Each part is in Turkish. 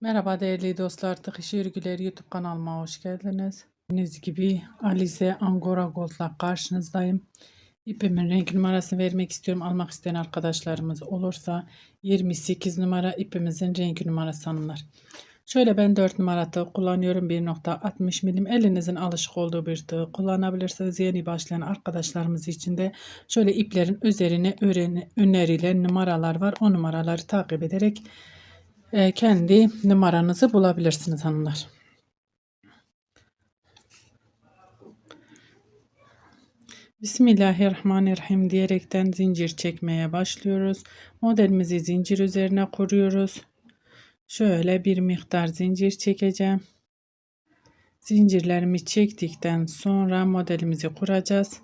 Merhaba değerli dostlar, Tıkış Örgüleri YouTube kanalıma hoş geldiniz. Gördüğünüz gibi Alize Angora Gold'la karşınızdayım. İpimin renk numarasını vermek istiyorum. Almak isteyen arkadaşlarımız olursa 28 numara ipimizin renk numarası hanımlar. Şöyle ben 4 numara tığ kullanıyorum. 1.60 milim. Elinizin alışık olduğu bir tığ kullanabilirsiniz. Yeni başlayan arkadaşlarımız için de şöyle iplerin üzerine önerilen numaralar var. O numaraları takip ederek kendi numaranızı bulabilirsiniz hanımlar. Bismillahirrahmanirrahim diyerekten zincir çekmeye başlıyoruz. Modelimizi zincir üzerine kuruyoruz. Şöyle bir miktar zincir çekeceğim. Zincirlerimi çektikten sonra modelimizi kuracağız.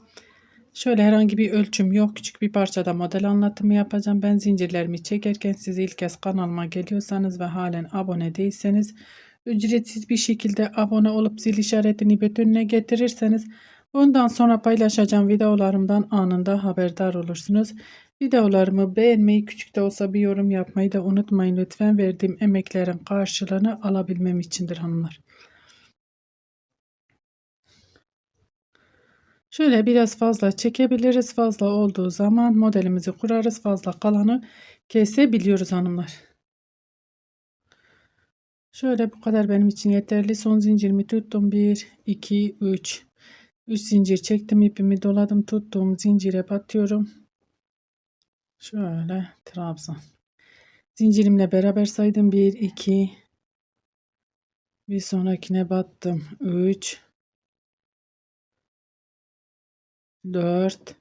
Şöyle herhangi bir ölçüm yok. Küçük bir parçada model anlatımı yapacağım. Ben zincirlerimi çekerken siz ilk kez kanalıma geliyorsanız ve halen abone değilseniz ücretsiz bir şekilde abone olup zil işaretini bütününe getirirseniz bundan sonra paylaşacağım videolarımdan anında haberdar olursunuz. Videolarımı beğenmeyi, küçük de olsa bir yorum yapmayı da unutmayın lütfen. Verdiğim emeklerin karşılığını alabilmem içindir hanımlar. Şöyle biraz fazla çekebiliriz. Fazla olduğu zaman modelimizi kurarız. Fazla kalanı kesebiliyoruz hanımlar. Şöyle bu kadar benim için yeterli. Son zincirimi tuttum. 1, 2, 3. 3 zincir çektim. ipimi doladım. Tuttuğum zincire batıyorum. Şöyle trabzan. Zincirimle beraber saydım. 1, 2. Bir sonrakine battım. 3. 4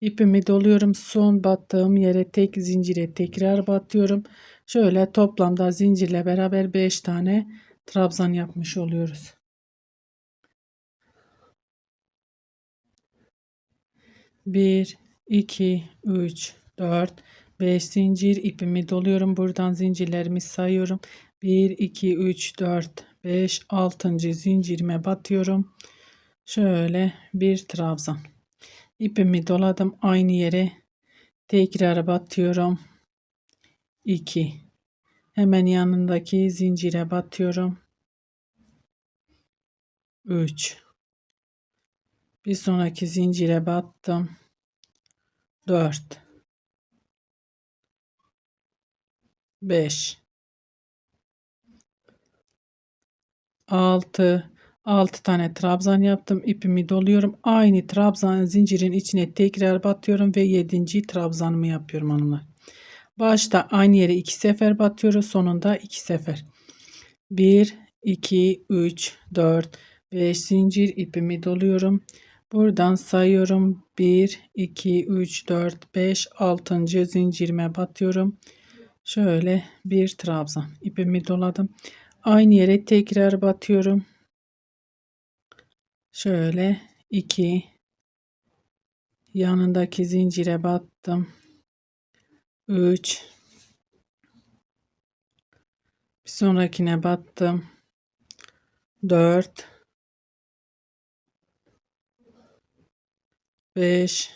ipimi doluyorum. Son battığım yere tek zincire tekrar batıyorum. Şöyle toplamda zincirle beraber 5 tane trabzan yapmış oluyoruz. Bir iki üç dört. Beş zincir. İpimi doluyorum. Buradan zincirlerimi sayıyorum. 1 2 3 4 5 6. zincirime batıyorum. Şöyle bir trabzan ipimi doladım. Aynı yere tekrar batıyorum. 2 hemen yanındaki zincire batıyorum. 3 bir sonraki zincire battım. 4 5 6 6 tane trabzan yaptım. ipimi doluyorum. Aynı trabzan zincirin içine tekrar batıyorum ve 7. trabzanımı yapıyorum hanımlar. Başta aynı yere 2 sefer batıyoruz. Sonunda 2 sefer. 1 2 3 4 5 zincir ipimi doluyorum. Buradan sayıyorum. 1 2 3 4 5 6. zincirime batıyorum. Şöyle bir trabzan ipimi doladım. Aynı yere tekrar batıyorum. Şöyle iki yanındaki zincire battım. 3 bir sonrakine battım. 4 5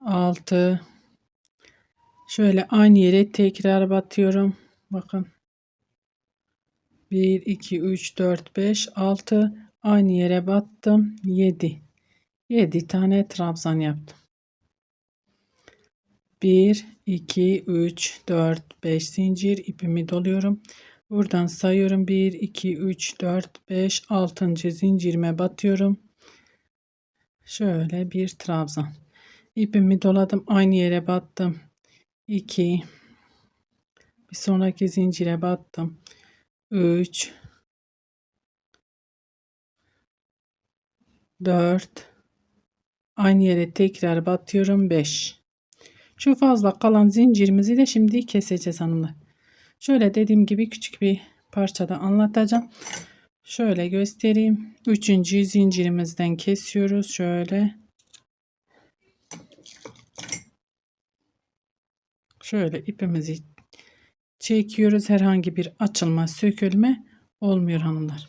6 şöyle aynı yere tekrar batıyorum. Bakın 1, 2, 3, 4, 5, 6 aynı yere battım. 7. 7 tane trabzan yaptım. 1, 2, 3, 4, 5 zincir ipimi doluyorum. Buradan sayıyorum. 1, 2, 3, 4, 5, 6. zincirime batıyorum. Şöyle bir trabzan. İpimi doladım. Aynı yere battım. 2. Bir sonraki zincire battım. 3 4 aynı yere tekrar batıyorum 5 şu fazla kalan zincirimizi de şimdi keseceğiz hanımlar. Şöyle dediğim gibi küçük bir parçada anlatacağım. Şöyle göstereyim. Üçüncü zincirimizden kesiyoruz şöyle. Şöyle ipimizi çekiyoruz. Herhangi bir açılma, sökülme olmuyor hanımlar.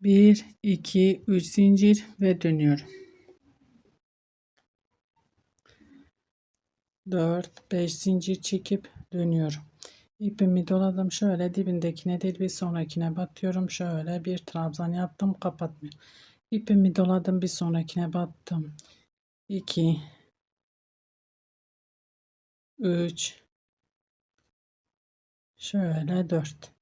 Bir, iki, üç zincir ve dönüyorum. 4 5 zincir çekip dönüyorum. İpimi doladım. Şöyle dibindekine değil bir sonrakine batıyorum. Şöyle bir trabzan yaptım. Kapatmıyorum. İpimi doladım. Bir sonrakine battım. 2 3 şöyle 4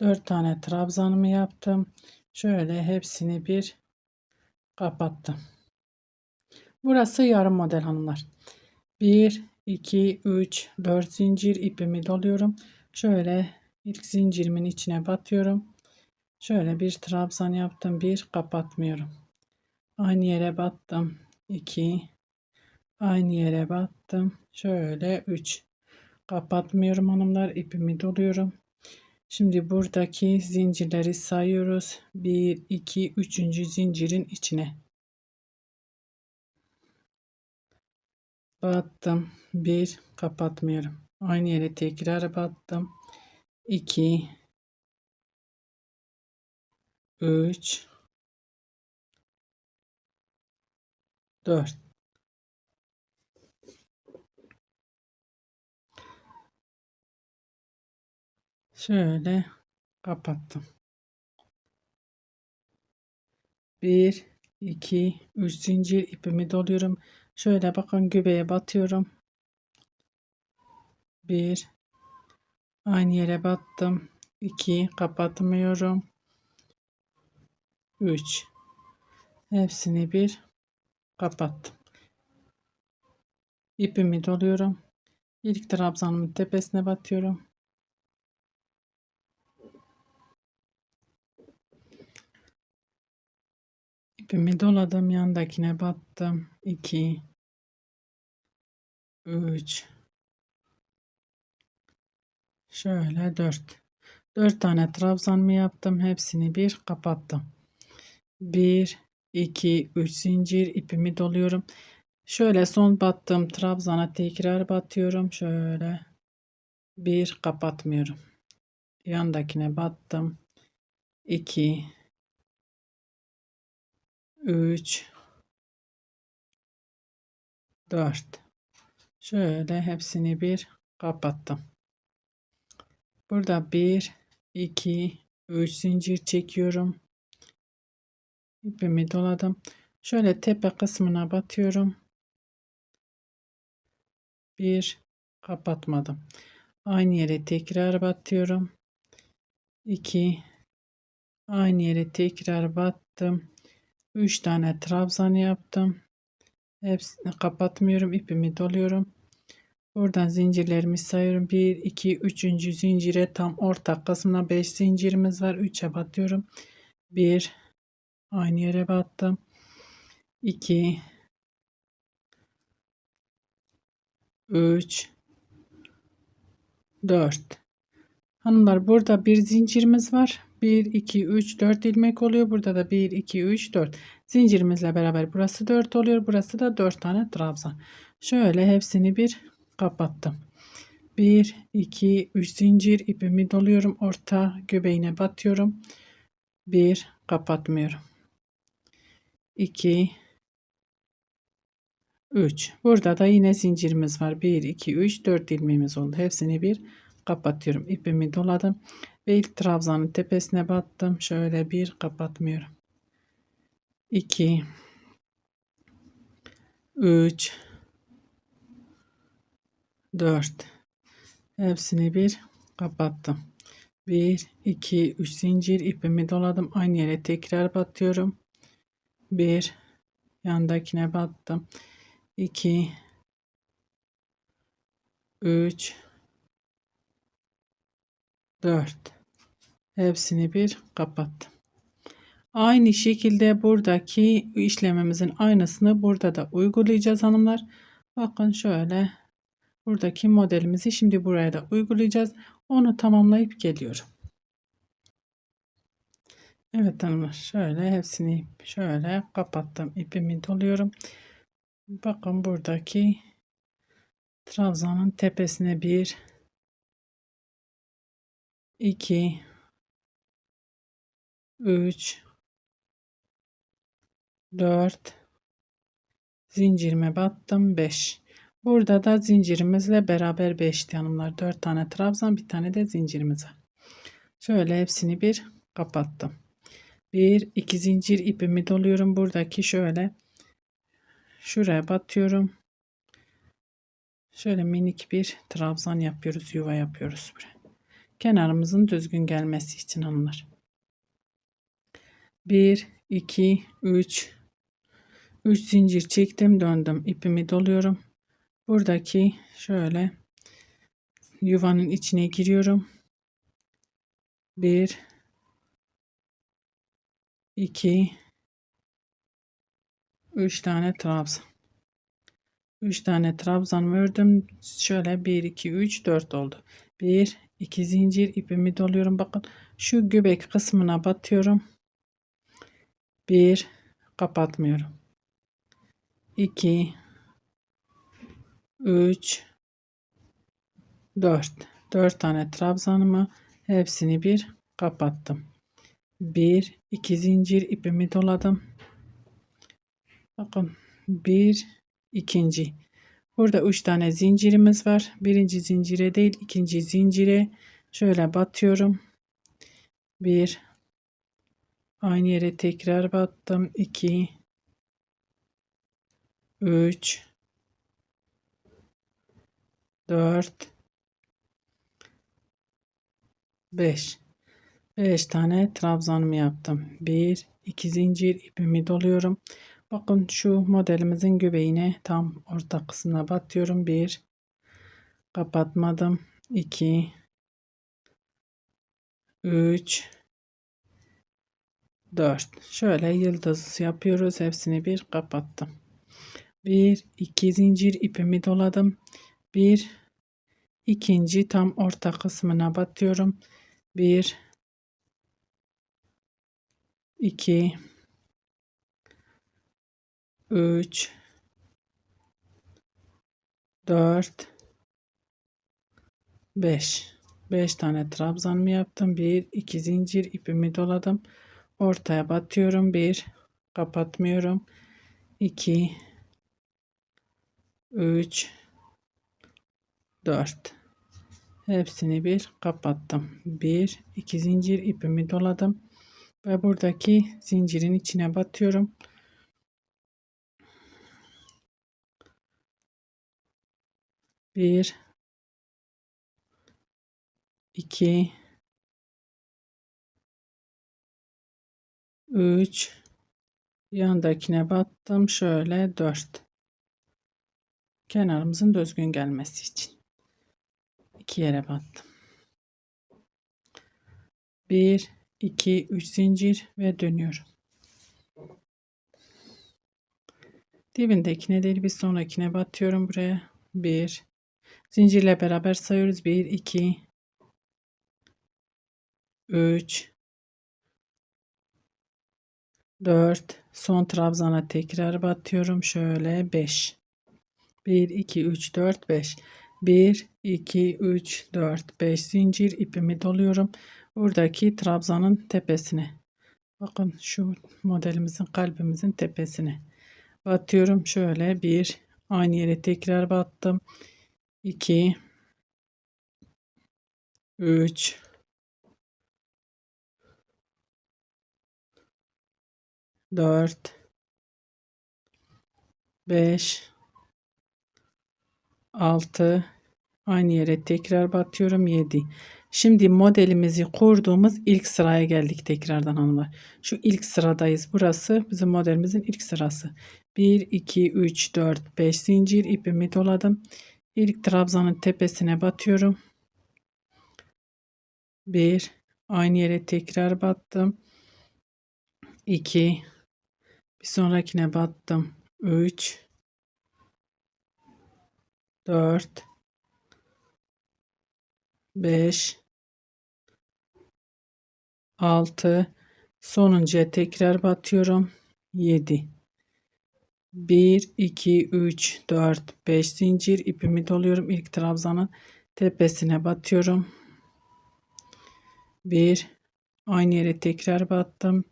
4 tane trabzanımı yaptım. Şöyle hepsini bir kapattım. Burası yarım model hanımlar. 1 2 3 4 zincir ipimi doluyorum. Şöyle ilk zincirimin içine batıyorum. Şöyle bir trabzan yaptım. Bir kapatmıyorum. Aynı yere battım. 2 aynı yere battım. Şöyle 3 kapatmıyorum hanımlar. ipimi doluyorum. Şimdi buradaki zincirleri sayıyoruz. 1 2 3. zincirin içine battım. 1 kapatmıyorum. Aynı yere tekrar battım. 2 3 4 Şöyle kapattım. 1 2 3 zincir ipimi doluyorum. Şöyle bakın göbeğe batıyorum. 1 aynı yere battım. 2 kapatmıyorum. 3 hepsini bir kapattım. İpimi doluyorum. İlk trabzanımın tepesine batıyorum. İpimi doladım yandakine battım. 2 3 şöyle 4 4 tane trabzan mı yaptım? Hepsini bir kapattım. 1 2 3 zincir ipimi doluyorum. Şöyle son battım trabzana tekrar batıyorum. Şöyle bir kapatmıyorum. Yandakine battım. 2 3 4 şöyle hepsini bir kapattım. Burada 1 2 3 zincir çekiyorum. İpimi doladım. Şöyle tepe kısmına batıyorum. Bir kapatmadım. Aynı yere tekrar batıyorum. 2 aynı yere tekrar battım 3 tane trabzan yaptım. Hepsini kapatmıyorum. ipimi doluyorum. Buradan zincirlerimi sayıyorum. 1, 2, 3. zincire tam orta kısmına 5 zincirimiz var. 3'e batıyorum. 1 aynı yere battım. 2 3 4 Hanımlar burada bir zincirimiz var. 1, 2, 3, 4 ilmek oluyor. Burada da 1, 2, 3, 4. Zincirimizle beraber burası 4 oluyor. Burası da 4 tane trabzan. Şöyle hepsini bir kapattım. 1, 2, 3 zincir ipimi doluyorum. Orta göbeğine batıyorum. 1 kapatmıyorum. 2 3 burada da yine zincirimiz var 1 2 3 4 ilmeğimiz oldu hepsini bir kapatıyorum ipimi doladım ve ilk trabzanın tepesine battım. Şöyle bir kapatmıyorum. 2 3 4 hepsini bir kapattım. 1 2 3 zincir ipimi doladım. Aynı yere tekrar batıyorum. 1 yandakine battım. 2 3 4 hepsini bir kapattım. Aynı şekilde buradaki işlemimizin aynısını burada da uygulayacağız hanımlar. Bakın şöyle buradaki modelimizi şimdi buraya da uygulayacağız. Onu tamamlayıp geliyorum. Evet hanımlar şöyle hepsini şöyle kapattım. ipimi doluyorum. Bakın buradaki trabzanın tepesine bir 2 3 4 zincirime battım 5 Burada da zincirimizle beraber 5 hanımlar. 4 tane trabzan bir tane de zincirimiz var. Şöyle hepsini bir kapattım. Bir iki zincir ipimi doluyorum. Buradaki şöyle şuraya batıyorum. Şöyle minik bir trabzan yapıyoruz. Yuva yapıyoruz buraya. Kenarımızın düzgün gelmesi için hanımlar. 1 2 3 3 zincir çektim döndüm ipimi doluyorum. Buradaki şöyle yuvanın içine giriyorum. 1 2 3 tane trabzan. 3 tane trabzan ördüm. Şöyle 1 2 3 4 oldu. 1 2 zincir ipimi doluyorum. Bakın şu göbek kısmına batıyorum. 1 kapatmıyorum. 2 3 4 4 tane trabzanımı hepsini bir kapattım. 1 2 zincir ipimi doladım. Bakın bir ikinci burada 3 tane zincirimiz var. Birinci zincire değil ikinci zincire. Şöyle batıyorum. 1 aynı yere tekrar battım. 2 3 4 5 5 tane trabzanımı yaptım. 1 2 zincir ipimi doluyorum. Bakın şu modelimizin göbeğine tam orta kısmına batıyorum. 1 kapatmadım. 2 3 4 şöyle yıldız yapıyoruz. Hepsini bir kapattım. 1 2 zincir ipimi doladım. 1 ikinci tam orta kısmına batıyorum. 1 2 3 4 5 5 tane trabzan mı yaptım? 1 2 zincir ipimi doladım. Ortaya batıyorum. 1 kapatmıyorum. 2 3 4 hepsini bir kapattım 1 2 zincir ipimi doladım ve buradaki zincirin içine batıyorum bir iki üç. Yandakine battım şöyle dört. Kenarımızın düzgün gelmesi için. İki yere battım. 1 2 3 zincir ve dönüyorum. Dibindekine değil bir sonrakine batıyorum buraya. 1 zincirle beraber sayıyoruz. 1 2 3 4 son trabzana tekrar batıyorum. Şöyle 5 1 2 3 4 5 1 2 3 4 5 zincir ipimi doluyorum. Buradaki trabzanın tepesine. Bakın şu modelimizin kalbimizin tepesine. Batıyorum. Şöyle bir aynı yere tekrar battım 2 3 4 5 6 aynı yere tekrar batıyorum 7 şimdi modelimizi kurduğumuz ilk sıraya geldik tekrardan hanımlar. Şu ilk sıradayız. Burası bizim modelimizin ilk sırası. 1 2 3 4 5 zincir ipimi doladım ilk trabzanın tepesine batıyorum. 1 aynı yere tekrar battım. 2 bir sonrakine battım. 3 4 5 6 sonuncuya tekrar batıyorum. 7 1 2 3 4 5 zincir. İpimi doluyorum ilk trabzanın tepesine batıyorum. 1 aynı yere tekrar battım.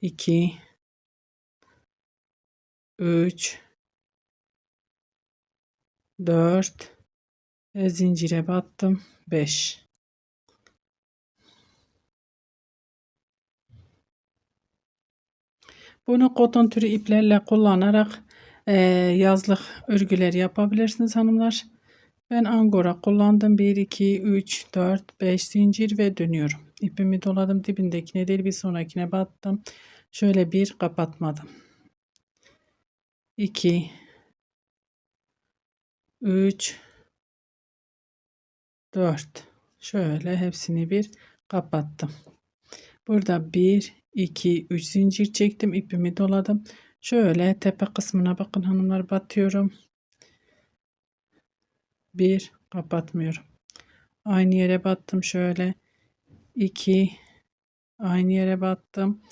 2 3 4 ve zincire battım. 5 bunu koton türü iplerle kullanarak eee, yazlık örgüler yapabilirsiniz hanımlar. Ben angora kullandım. 1 2 3 4 5 zincir ve dönüyorum. İpimi doladım dibindekine değil bir sonrakine battım. Şöyle bir kapatmadım. 2 3 4 şöyle hepsini bir kapattım. Burada 1 2 3 zincir çektim ipimi doladım. Şöyle tepe kısmına bakın hanımlar batıyorum. Bir kapatmıyorum. Aynı yere battım şöyle. 2 aynı yere battım.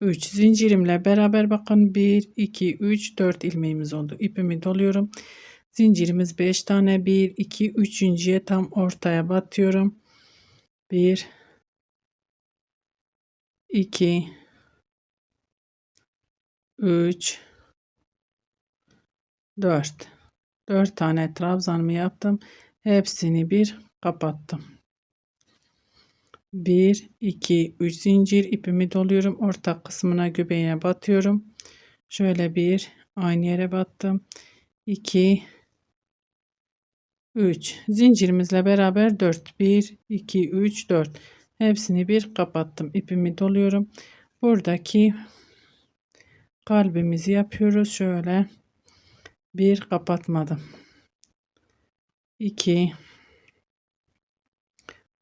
3 zincirimle beraber bakın. 1 2 3 4 ilmeğimiz oldu. İpimi doluyorum. Zincirimiz 5 tane. 1 2 üçüncüye tam ortaya batıyorum. 1 2 3 4 4 tane trabzanımı yaptım. Hepsini bir kapattım. 1 2 3 zincir ipimi doluyorum. Orta kısmına göbeğine batıyorum. Şöyle bir aynı yere battım. 2 3 zincirimizle beraber 4 1 2 3 4 hepsini bir kapattım. İpimi doluyorum. Buradaki kalbimizi yapıyoruz. Şöyle bir kapatmadım. 2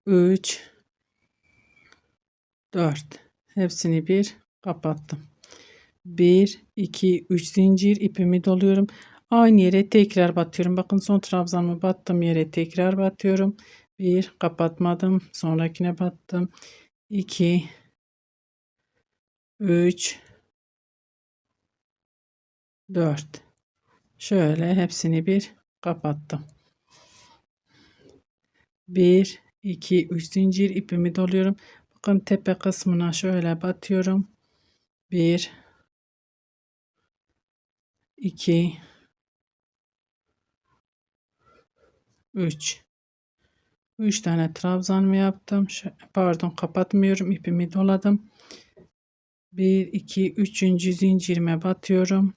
3 4 hepsini bir kapattım. 1 2 3 zincir. İpimi doluyorum. Aynı yere tekrar batıyorum. Bakın son trabzanımı battım. Yere tekrar batıyorum 1 kapatmadım. Sonrakine battım. 2 3 4 şöyle hepsini bir kapattım. 1 2 3 zincir ipimi doluyorum. Bakın tepe kısmına şöyle batıyorum. 1 2 3 3 tane trabzanımı yaptım. Pardon kapatmıyorum ipimi doladım. 1 2 3. zincirime batıyorum.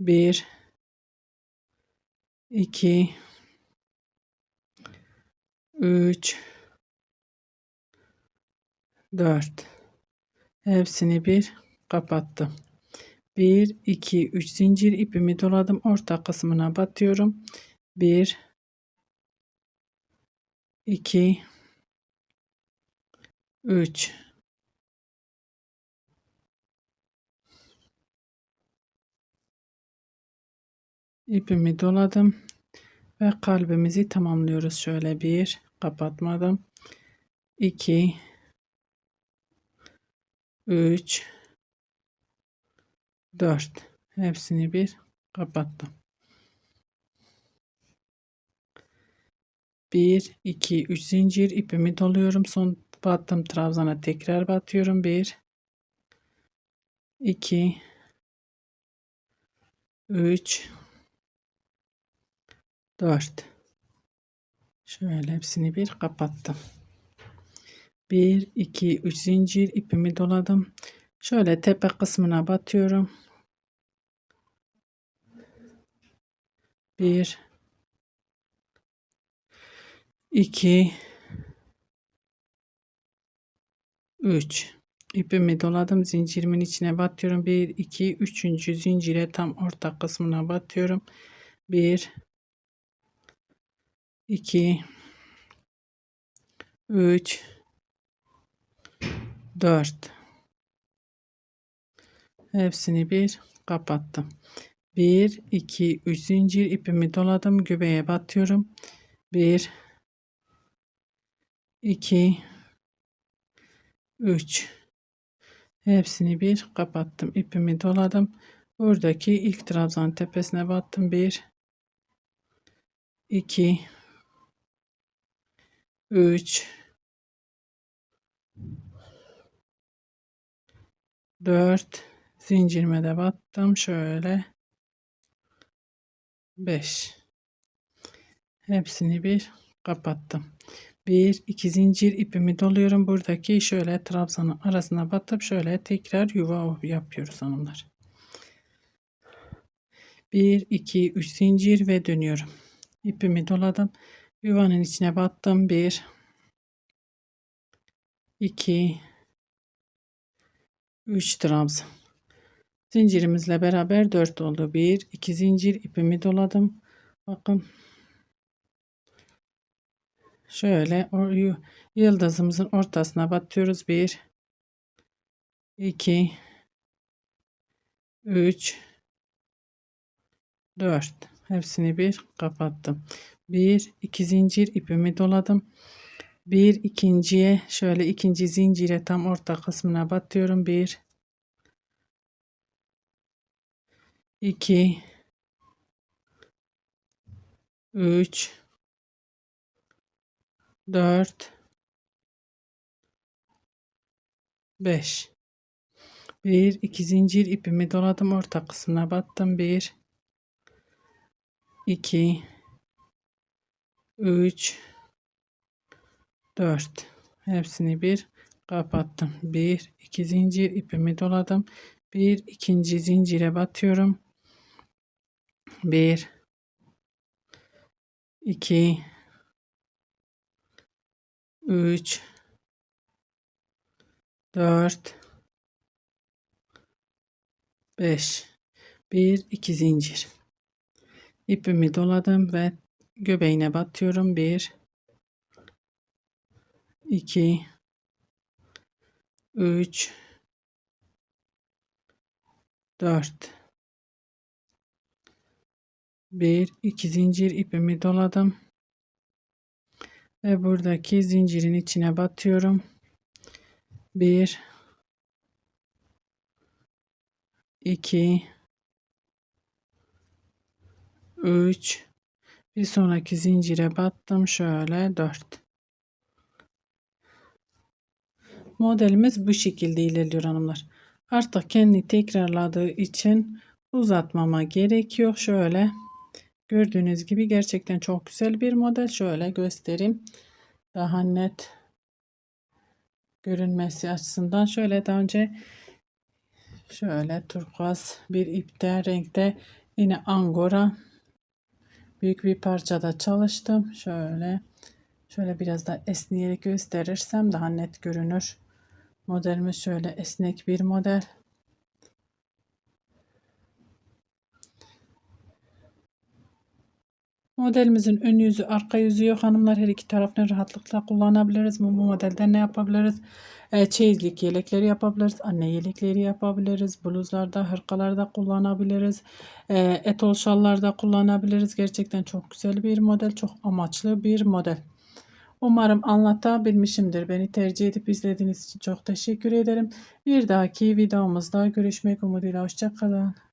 1 2 3 4 hepsini bir kapattım. 1 2 3 zincir ipimi doladım. Orta kısmına batıyorum. 1 2 3 ipimi doladım ve kalbimizi tamamlıyoruz. Şöyle bir kapatmadım. 2 3 4 hepsini bir kapattım 1 2 3 zincir ipimi doluyorum. Son battım trabzana tekrar batıyorum. 1 2 3 4 şöyle hepsini bir kapattım. 1 2 3 zincir ipimi doladım. Şöyle tepe kısmına batıyorum. 1 2 3 ipimi doladım zincirimin içine batıyorum. 1 2 3. zincire tam orta kısmına batıyorum. 1 2 3 4 hepsini bir kapattım. 1 2 3 zincir ipimi doladım göbeğe batıyorum. 1 2 3 hepsini bir kapattım ipimi doladım. Buradaki ilk trabzan tepesine battım. 1 2 3 4 zincirime de battım. Şöyle 5 Hepsini bir kapattım. Bir iki zincir ipimi doluyorum. Buradaki şöyle trabzanın arasına batıp şöyle tekrar yuva yapıyoruz hanımlar. 1 2 3 zincir ve dönüyorum. İpimi doladım. Yuvanın içine battım. 1 2 3 trabzan. Zincirimizle beraber 4 oldu. 1 2 zincir ipimi doladım. Bakın şöyle yıldızımızın ortasına batıyoruz. 1 2 3 4 hepsini bir kapattım. 1 2 zincir ipimi doladım. Bir ikinciye şöyle ikinci zincire tam orta kısmına batıyorum. 1 2 3 4 5 1 2 zincir ipimi doladım orta kısmına battım. 1 2 3 4 hepsini bir kapattım. 1 2 zincir ipimi doladım. Bir ikinci zincire batıyorum. 1 2 3 4 5 1 2 zincir. İpimi doladım ve göbeğine batıyorum. 1 2 3 4 1 2 zincir ipimi doladım ve buradaki zincirin içine batıyorum. 1 2 3 bir sonraki zincire battım. Şöyle 4 modelimiz bu şekilde ilerliyor hanımlar. Artık kendi tekrarladığı için uzatmama gerek yok. Şöyle gördüğünüz gibi gerçekten çok güzel bir model. Şöyle göstereyim. Daha net görünmesi açısından. Şöyle daha önce şöyle turkuaz bir ipte renkte yine angora büyük bir parçada çalıştım. Şöyle şöyle biraz da esneyerek gösterirsem daha net görünür modelimiz. Şöyle esnek bir model Modelimizin ön yüzü, arka yüzü yok hanımlar. Her iki tarafını rahatlıkla kullanabiliriz. Bu, modelde ne yapabiliriz? E, çeyizlik yelekleri yapabiliriz. Anne yelekleri yapabiliriz. Bluzlarda, hırkalarda kullanabiliriz. E, etol şallarda kullanabiliriz. Gerçekten çok güzel bir model. Çok amaçlı bir model. Umarım anlatabilmişimdir. Beni tercih edip izlediğiniz için çok teşekkür ederim. Bir dahaki videomuzda görüşmek umuduyla. Hoşçakalın.